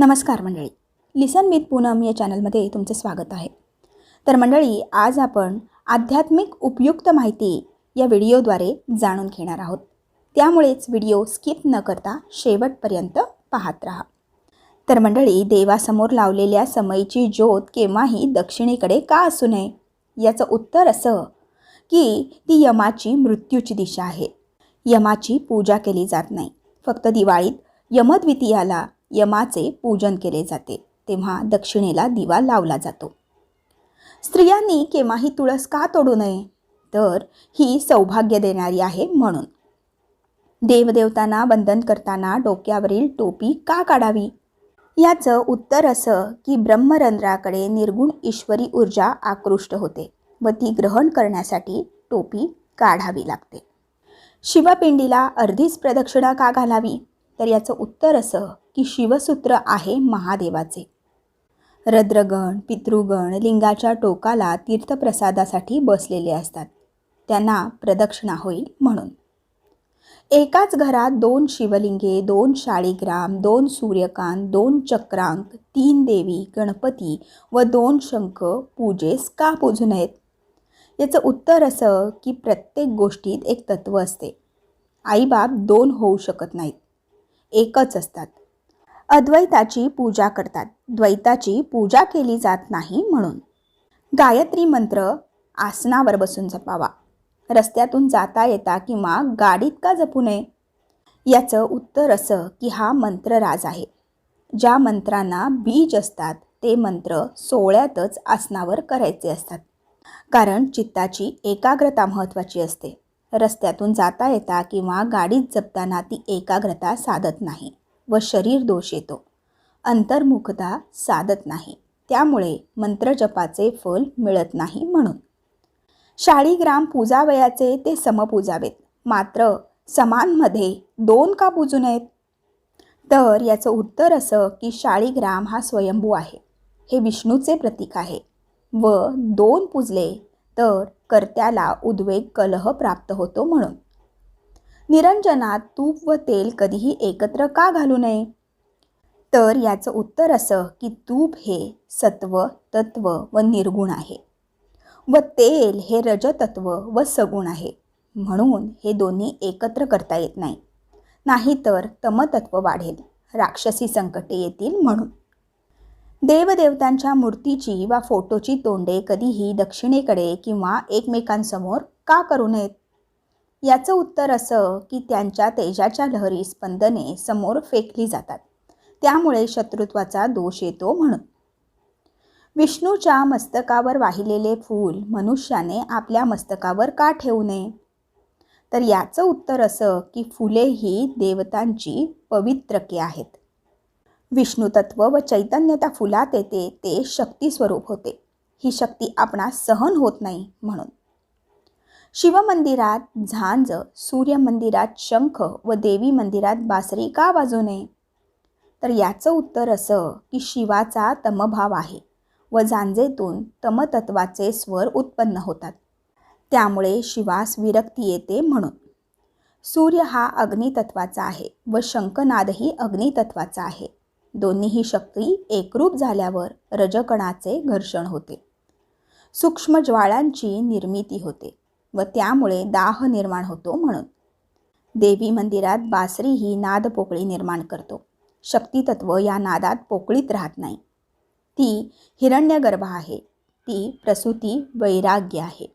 नमस्कार मंडळी. लिसन विथ पूनम या चॅनलमध्ये तुमचे स्वागत आहे. तर मंडळी आज आपण आध्यात्मिक उपयुक्त माहिती या व्हिडिओद्वारे जाणून घेणार आहोत. त्यामुळेच व्हिडिओ स्किप न करता शेवटपर्यंत पाहत राहा. तर मंडळी देवासमोर लावलेल्या समयीची ज्योत केव्हाही दक्षिणेकडे का असू नये? याचं उत्तर असं की ती यमाची मृत्यूची दिशा आहे. यमाची पूजा केली जात नाही. फक्त दिवाळीत यमद्वितीयाला यमाचे पूजन केले जाते तेव्हा दक्षिणेला दिवा लावला जातो. स्त्रियांनी केव्हाही तुळस का तोडू नये? तर ही सौभाग्य देणारी आहे म्हणून. देवदेवतांना वंदन करताना डोक्यावरील टोपी का काढावी? याचं उत्तर असं की ब्रह्मरंध्राकडे निर्गुण ईश्वरी ऊर्जा आकृष्ट होते व ती ग्रहण करण्यासाठी टोपी काढावी लागते. शिवपिंडीला अर्धीच प्रदक्षिणा का घालावी? तर याचं उत्तर असं की शिवसूत्र आहे महादेवाचे. रद्रगण पितृगण लिंगाच्या टोकाला तीर्थप्रसादासाठी बसलेले असतात. त्यांना प्रदक्षिणा होईल म्हणून. एकाच घरात दोन शिवलिंगे दोन शाळीग्राम दोन सूर्यकांत दोन चक्रांक तीन देवी गणपती व दोन शंख पूजेस का पूजू नयेत? याचं उत्तर असं की प्रत्येक गोष्टीत एक तत्त्व असते. आईबाप दोन होऊ शकत नाहीत. एकच असतात. अद्वैताची पूजा करतात. द्वैताची पूजा केली जात नाही म्हणून. गायत्री मंत्र आसनावर बसून जपावा. रस्त्यातून जाता येता किंवा गाडीत का जपू नये? याचं उत्तर असं की हा मंत्र राज आहे. ज्या मंत्रांना बीज असतात ते मंत्र सोहळ्यातच आसनावर करायचे असतात. कारण चित्ताची एकाग्रता महत्त्वाची असते. रस्त्यातून जाता येता किंवा गाडीत जपताना ती एकाग्रता साधत नाही. व शरीर दोष येतो. अंतर्मुखता साधत नाही. त्यामुळे मंत्रजपाचे फल मिळत नाही म्हणून. शाळीग्राम पूजावयाचे ते समपूजावेत. मात्र समानमध्ये दोन का पूजू नयेत? तर याचं उत्तर असं की शाळीग्राम हा स्वयंभू आहे. हे विष्णूचे प्रतीक आहे. व दोन पूजले तर कर्त्याला उद्वेग कलह प्राप्त होतो म्हणून. निरंजनात तूप व तेल कधीही एकत्र का घालू नये? तर याचं उत्तर असं की तूप हे सत्व तत्व व निर्गुण आहे. व तेल हे रजतत्व व सगुण आहे. म्हणून हे दोन्ही एकत्र करता येत नाही. नाहीतर तमतत्व वाढेल. राक्षसी संकटे येतील म्हणून. देवदेवतांच्या मूर्तीची वा फोटोची तोंडे कधीही दक्षिणेकडे किंवा एकमेकांसमोर का करू नयेत? याचं उत्तर असं की त्यांच्या तेजाच्या लहरी स्पंदने समोर फेकली जातात. त्यामुळे शत्रुत्वाचा दोष येतो म्हणून. विष्णूच्या मस्तकावर वाहिलेले फूल मनुष्याने आपल्या मस्तकावर का ठेवू नये? तर याचं उत्तर असं की फुले ही देवतांची पवित्रके आहेत. विष्णुतत्व व चैतन्यता फुलात येते ते शक्ती स्वरूप होते. ही शक्ती आपणास सहन होत नाही म्हणून. शिवमंदिरात झांज सूर्य मंदिरात शंख व देवी मंदिरात बासरी का वाजू नये? तर याचं उत्तर असं की शिवाचा तमभाव आहे व झांजेतून तमतत्वाचे स्वर उत्पन्न होतात. त्यामुळे शिवास विरक्ती येते म्हणून. सूर्य हा अग्नितत्वाचा आहे व शंखनादही अग्नितत्वाचा आहे. दोन्हीही शक्ती एकरूप झाल्यावर रजकणाचे घर्षण होते. सूक्ष्म ज्वाळांची निर्मिती होते. व त्यामुळे दाह निर्माण होतो म्हणून. देवी मंदिरात बासरी ही नादपोकळी निर्माण करतो. शक्तितत्व या नादात पोकळीत राहत नाही. ती हिरण्यगर्भ आहे. ती प्रसूती वैराग्य आहे.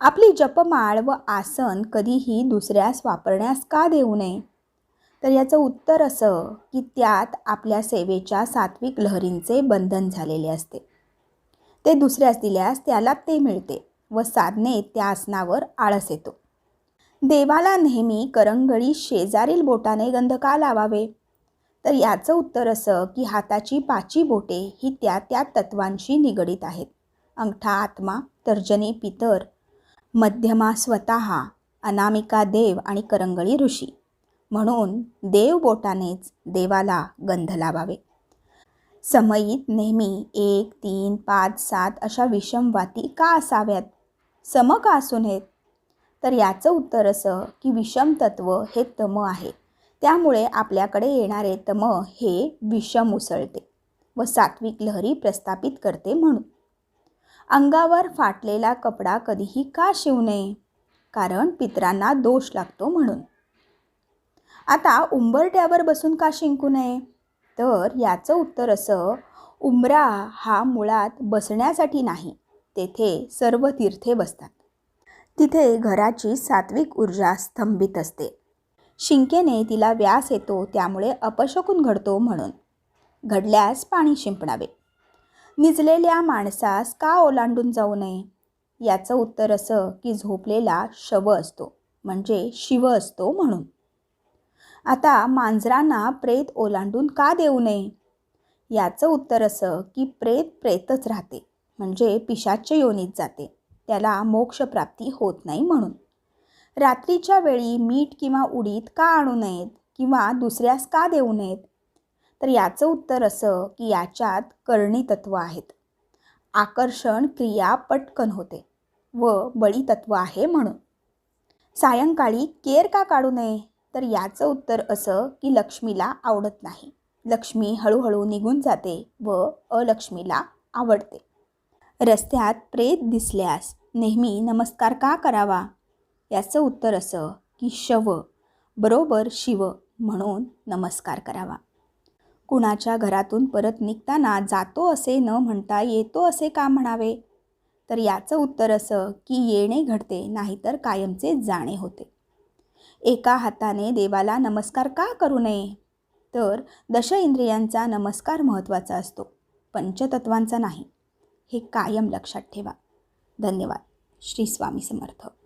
आपली जपमाळ व आसन कधीही दुसऱ्यास वापरण्यास का देऊ नये? तर याचं उत्तर असं की त्यात आपल्या सेवेच्या सात्विक लहरींचे बंधन झालेले असते. ते दुसऱ्यास दिल्यास त्याला ते मिळते. व साधने त्या आसनावर आळस येतो. देवाला नेहमी करंगळी शेजारील बोटाने गंध का लावावे? तर याचं उत्तर असं की हाताची पाची बोटे ही त्या त्या तत्वांशी निगडीत आहेत. अंगठा आत्मा तर्जनी पितर मध्यमा स्वतः अनामिका देव आणि करंगळी ऋषी. म्हणून देव बोटानेच देवाला गंध लावावे. समयीत नेहमी एक तीन पाच सात अशा विषमवाती का असाव्यात? सम का असू आहेत तर याचं उत्तर असं की विषम तत्व हे तम आहे. त्यामुळे आपल्याकडे येणारे तम हे विषम उसळते व सात्विक लहरी प्रस्थापित करते म्हणून. अंगावर फाटलेला कपडा कधीही का शिवू नये कारण पितरांना दोष लागतो म्हणून. आता उंबरट्यावर बसून का शिंकू नये? तर याचं उत्तर असं उंबरा हा मुळात बसण्यासाठी नाही तेथे सर्व तीर्थे बसतात. तिथे घराची सात्विक ऊर्जा स्तंभित असते. शिंकेने तिला व्यास येतो त्यामुळे अपशकून घडतो म्हणून. घडल्यास पाणी शिंपणावे. निजलेल्या माणसास का ओलांडून जाऊ नये? याचं उत्तर असं की झोपलेला शव असतो म्हणजे शिव असतो म्हणून. आता मांजरांना प्रेत ओलांडून का देऊ नये? याचं उत्तर असं की प्रेत प्रेतच राहते. म्हणजे पिशाच्य योनीत जाते. त्याला मोक्षप्राप्ती होत नाही म्हणून. रात्रीच्या वेळी मीठ किंवा उडीद का आणू नयेत किंवा दुसऱ्यास का देऊ नयेत? तर याचं उत्तर असं की याच्यात करणी तत्व आहेत. आकर्षण क्रिया पटकन होते व बळी तत्व आहे म्हणून. सायंकाळी केर का काढू नये? तर याचं उत्तर असं की लक्ष्मीला आवडत नाही. लक्ष्मी हळूहळू निघून जाते व अलक्ष्मीला आवडते. रस्त्यात प्रेत दिसल्यास नेहमी नमस्कार का करावा? याचं उत्तर असं की शव बरोबर शिव म्हणून नमस्कार करावा. कुणाच्या घरातून परत निघताना जातो असे न म्हणता येतो असे का म्हणावे? तर याचं उत्तर असं की येणे घडते नाहीतर कायमचे जाणे होते. एका हाताने देवाला नमस्कार का करू नये? तर दश इंद्रियांचा नमस्कार महत्त्वाचा असतो पंचतत्वांचा नाही. हे कायम लक्षात ठेवा. धन्यवाद. श्री स्वामी समर्थ.